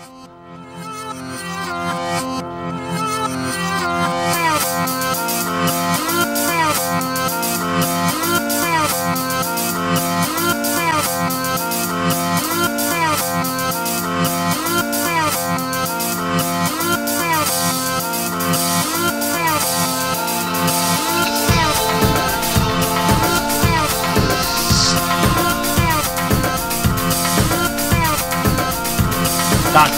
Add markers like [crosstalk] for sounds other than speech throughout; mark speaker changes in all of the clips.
Speaker 1: Thank you. Tak!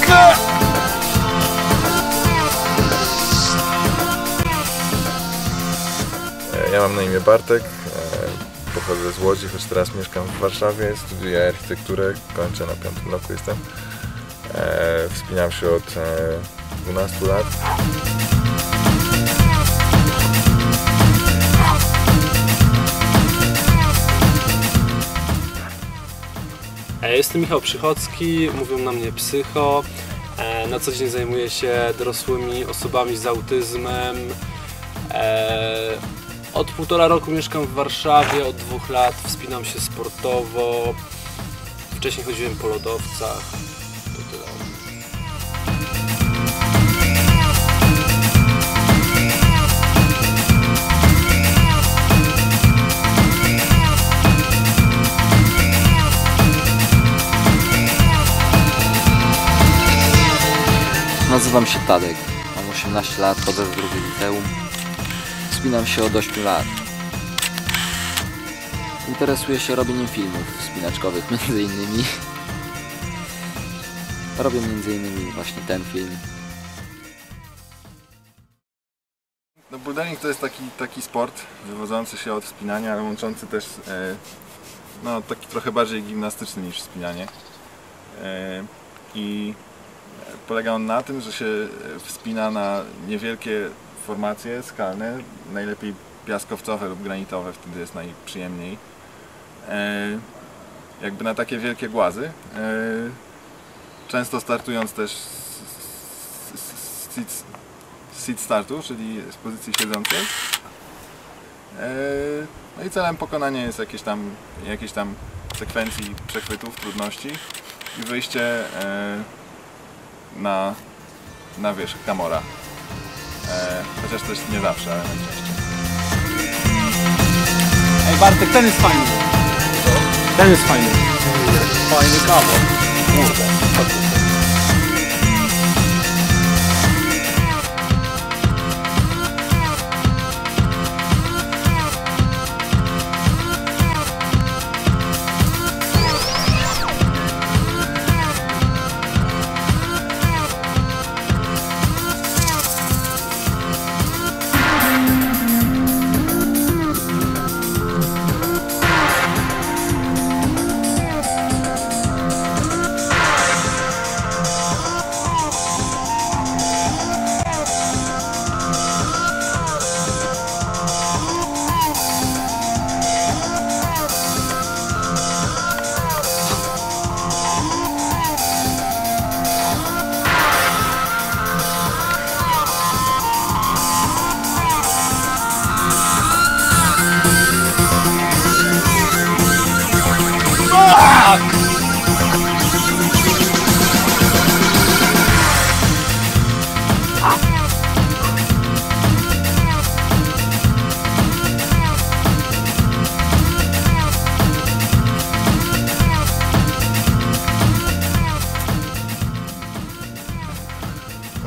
Speaker 2: E, Ja mam na imię Bartek, e, pochodzę z Łodzi, choć teraz mieszkam w Warszawie, studiuję architekturę, kończę na piątym roku jestem. E, Wspinam się od e, 12 lat.
Speaker 1: Jestem Michał Przychodzki, mówią na mnie psycho. E, Na co dzień zajmuję się dorosłymi osobami z autyzmem. E, Od półtora roku mieszkam w Warszawie, od dwóch lat wspinam się sportowo. Wcześniej chodziłem po lodowcach. To tyle.
Speaker 3: Nazywam się Tadek. Mam 18 lat, chodzę w drugie liceum. Wspinam się od 8 lat. Interesuję się robieniem filmów wspinaczkowych [laughs] między innymi. Robię między innymi właśnie ten film.
Speaker 2: No bouldering to jest taki, taki sport wywodzący się od wspinania, ale łączący też e, no, taki trochę bardziej gimnastyczny niż wspinanie. E, I polega on na tym, że się e, wspina na niewielkie formacje skalne, najlepiej piaskowcowe lub granitowe, wtedy jest najprzyjemniej. E, jakby na takie wielkie głazy. E, często startując też z, z, z, seat startu, czyli z pozycji siedzącej. Eee, No i celem pokonania jest jakieś tam, jakieś tam sekwencji przechwytów, trudności i wyjście eee, na, na wierzch Kamora. Eee, Chociaż też nie zawsze, ale najczęściej.
Speaker 1: Ej Bartek, ten jest fajny. Ten jest fajny. Fajny kawał.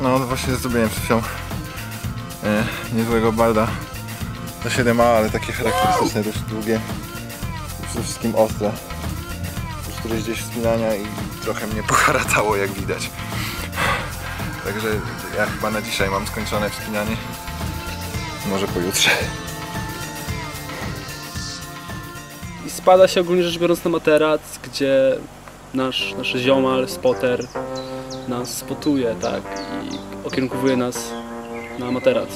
Speaker 2: No właśnie zrobiłem przed chwilą e, niezłego balda na 7A, ale takie charakterystyczne, dość długie przede wszystkim ostre. Któreś gdzieś wspinania i trochę mnie [laughs] poharatało jak widać. Także ja chyba na dzisiaj mam skończone wspinanie. Może pojutrze.
Speaker 1: I spada się ogólnie rzecz biorąc na materac, gdzie nasz, nasz ziomal, spotter nas spotuje, tak, i okierunkowuje nas na materac.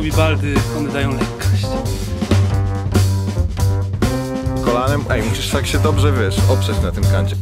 Speaker 1: Robi baldy, one dają lekkość.
Speaker 2: Kolanem, ej, musisz tak się dobrze, wiesz, oprzeć na tym kancie.